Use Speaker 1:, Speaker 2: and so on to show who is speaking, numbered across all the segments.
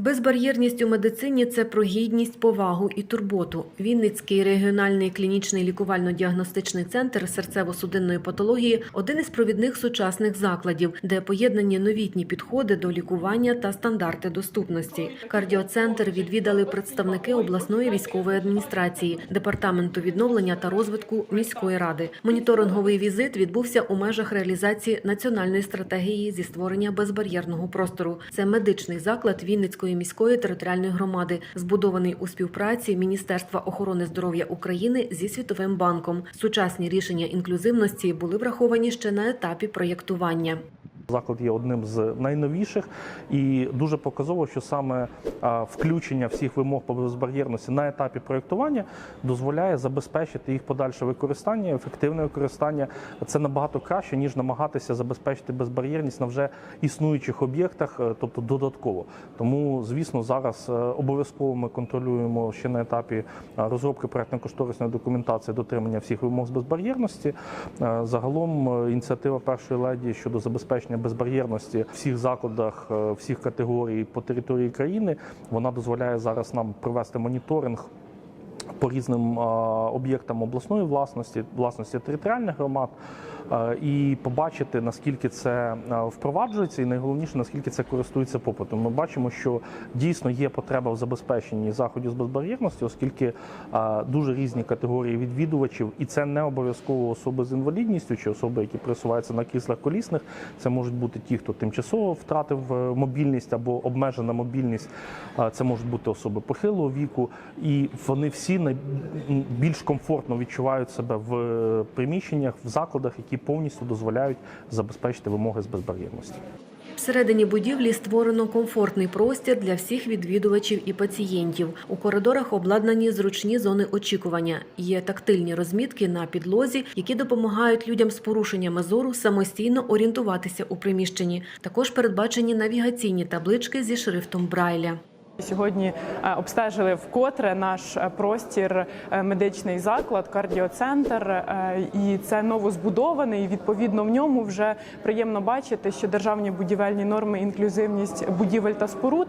Speaker 1: Безбар'єрність у медицині це про гідність, повагу і турботу. Вінницький регіональний клінічний лікувально-діагностичний центр серцево-судинної патології один із провідних сучасних закладів, де поєднані новітні підходи до лікування та стандарти доступності. Кардіоцентр відвідали представники обласної військової адміністрації, департаменту відновлення та розвитку міської ради. Моніторинговий візит відбувся у межах реалізації національної стратегії зі створення безбар'єрного простору. Це медичний заклад Вінницької міської територіальної громади, збудований у співпраці Міністерства охорони здоров'я України зі Світовим банком. Сучасні рішення інклюзивності були враховані ще на етапі проєктування.
Speaker 2: Заклад є одним з найновіших і дуже показово, що саме включення всіх вимог по безбар'єрності на етапі проєктування дозволяє забезпечити їх подальше використання, ефективне використання. Це набагато краще ніж намагатися забезпечити безбар'єрність на вже існуючих об'єктах, е, тобто додатково. Тому, звісно, зараз е, обов'язково ми контролюємо ще на етапі е, розробки проєктно-кошторисної документації дотримання всіх вимог з безбар'єрності. Загалом ініціатива першої леді щодо забезпечення безбар'єрності всіх закладах, е, всіх категорій по території країни, вона дозволяє зараз нам провести моніторинг. По різним об'єктам обласної власності, власності територіальних громад, і побачити наскільки це впроваджується, і найголовніше наскільки це користується попитом. Ми бачимо, що дійсно є потреба в забезпеченні заходів з безбар'єрності, оскільки дуже різні категорії відвідувачів, і це не обов'язково особи з інвалідністю чи особи, які пересуваються на кріслах колісних. Це можуть бути ті, хто тимчасово втратив е, мобільність або обмежена мобільність. Це можуть бути особи похилого віку, і вони всі м, більш комфортно відчувають себе в е, приміщеннях, в закладах, які повністю дозволяють забезпечити вимоги з безбар'єрності.
Speaker 1: Всередині будівлі створено комфортний простір для всіх відвідувачів і пацієнтів. У коридорах обладнані зручні зони очікування. Є тактильні розмітки на підлозі, які допомагають людям з порушеннями зору самостійно орієнтуватися у приміщенні. Також передбачені навігаційні таблички зі шрифтом Брайля.
Speaker 3: Сьогодні е, обстежили вкотре наш е, простір, е, медичний заклад, кардіоцентр, і це новозбудований. І відповідно в ньому вже приємно бачити, що державні будівельні норми, інклюзивність будівель та споруд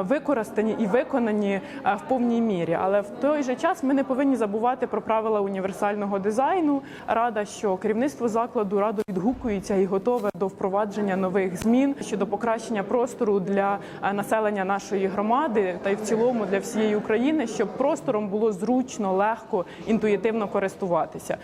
Speaker 3: використані і виконані в повній мірі. Але в той же час ми не повинні забувати про правила універсального дизайну. Рада, що керівництво закладу радо відгукується і готове до впровадження нових змін щодо покращення простору для населення нашої громади та й в цілому для всієї України, щоб простором було зручно, легко, інтуїтивно користуватися.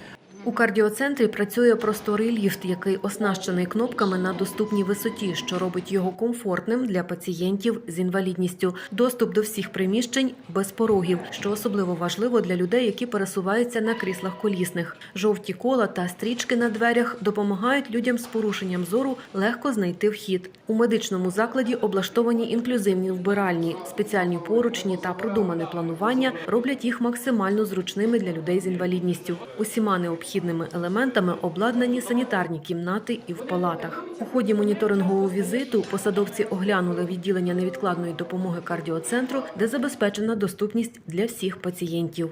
Speaker 1: У кардіоцентрі працює просторий ліфт, який оснащений кнопками на доступній висоті, що робить його комфортним для пацієнтів з інвалідністю. Доступ до всіх приміщень без порогів, що особливо важливо для людей, які пересуваються на кріслах колісних. Жовті кола та стрічки на дверях допомагають людям з порушенням зору легко знайти вхід. У медичному закладі облаштовані інклюзивні вбиральні, спеціальні поручні та продумане планування роблять їх максимально зручними для людей з інвалідністю. Усіма необхідними елементами обладнані санітарні кімнати і в палатах. У ході моніторингового візиту посадовці оглянули відділення невідкладної допомоги кардіоцентру, де забезпечена доступність для всіх пацієнтів.